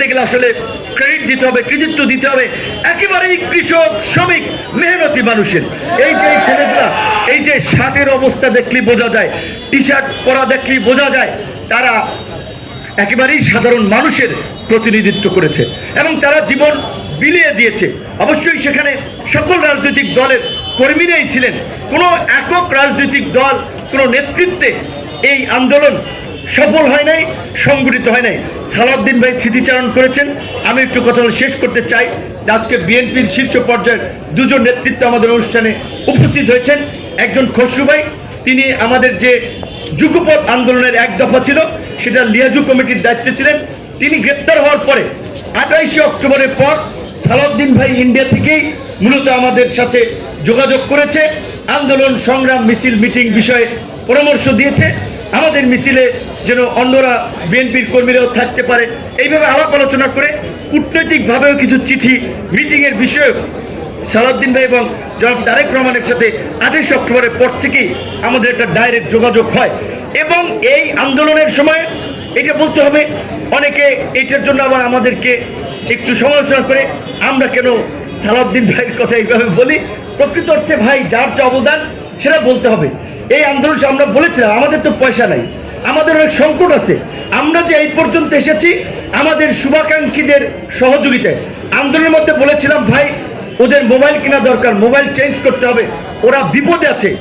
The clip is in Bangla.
বলতে গেলে আসলে ক্রেডিট দিতে হবে, কৃতিত্ব দিতে হবে। একেবারেই কৃষক, শ্রমিক, মেহনতি মানুষের। এই যে ছেলেগুলা এই যে শার্টের অবস্থা দেখলেই বোঝা যায় টি শার্ট পরা দেখলেই বোঝা যায়, তারা একেবারেই সাধারণ মানুষের প্রতিনিধিত্ব করেছে এবং তারা জীবন বিলিয়ে দিয়েছে। অবশ্যই সেখানে সকল রাজনৈতিক দলের কর্মীরাই ছিলেন। কোনো একক রাজনৈতিক দল, কোনো নেতৃত্বে এই আন্দোলন সফল হয় নাই, সংগঠিত হয় নাই। সালাউদ্দিন ভাই স্মৃতিচারণ করেছেন। আমি একটু কথা শেষ করতে চাই। আজকে বিএনপির শীর্ষ পর্যায়ের দুজন নেতৃত্ব আমাদের অনুষ্ঠানে উপস্থিত হয়েছেন। একজন খসরু ভাই, তিনি আমাদের যে যুগপথ আন্দোলনের এক দফা ছিল, সেটা লিয়াজু কমিটির দায়িত্বে ছিলেন। তিনি গ্রেপ্তার হওয়ার পরে আঠাইশে অক্টোবরের পর সালাউদ্দিন ভাই ইন্ডিয়া থেকেই মূলত আমাদের সাথে যোগাযোগ করেছে। আন্দোলন সংগ্রাম মিছিল মিটিং বিষয়ে পরামর্শ দিয়েছে। আমাদের মিছিলে যেন অন্যরা বিএনপির কর্মীরাও থাকতে পারে। এইভাবে আলাপ আলোচনা করে কূটনৈতিকভাবেও কিছু চিঠি, মিটিংয়ের বিষয়ে সালাউদ্দিন ভাই এবং জনাব তারেক রহমানের সাথে আঠাইশ অক্টোবরের পর থেকেই আমাদের একটা ডাইরেক্ট যোগাযোগ হয়। এবং এই আন্দোলনের সময় এটা বলতে হবে, অনেকে এটার জন্য আবার আমাদেরকে একটু সমালোচনা করে, আমরা কেন সালাউদ্দিন ভাইয়ের কথা এইভাবে বলি? প্রকৃত অর্থে ভাই যার যে অবদান, সেটা বলতে হবে। এই আন্দোলন আমরা বলেছিলাম, আমাদের তো পয়সা নাই। আমাদের অনেক সংকট আছে। আমরা যে এই পর্যন্ত এসেছি, আমাদের শুভাকাঙ্ক্ষীদের সহযোগিতায়। আন্দোলনের মধ্যে বলেছিলাম, ভাই, ওদের মোবাইল কেনা দরকার, মোবাইল চেঞ্জ করতে হবে। ওরা বিপদে আছে।